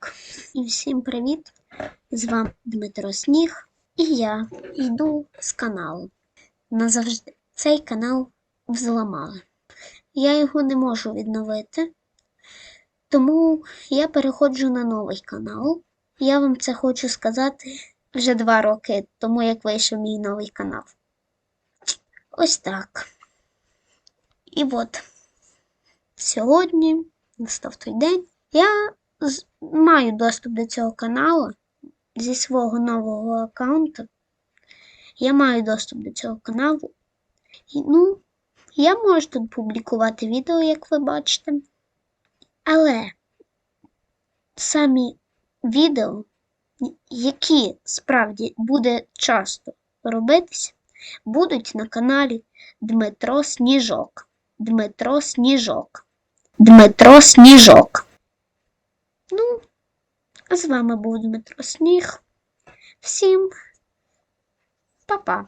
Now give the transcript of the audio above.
Так, і всім привіт! З вами Дмитро Сніг, і я йду з каналу. Назавжди цей канал взламали. Я його не можу відновити, тому я переходжу на новий канал. Я вам це хочу сказати вже два роки тому, як вийшов мій новий канал. Ось так. І от сьогодні настав той день. Я маю доступ до цього каналу зі свого нового аккаунту. Я маю доступ до цього каналу. І, ну, я можу тут публікувати відео, як ви бачите. Але самі відео, які справді буде часто робитися, будуть на каналі Дмитро Сніжок. Дмитро Сніжок. Дмитро Сніжок. З вами був Дмитро Сніг. Всім па-па.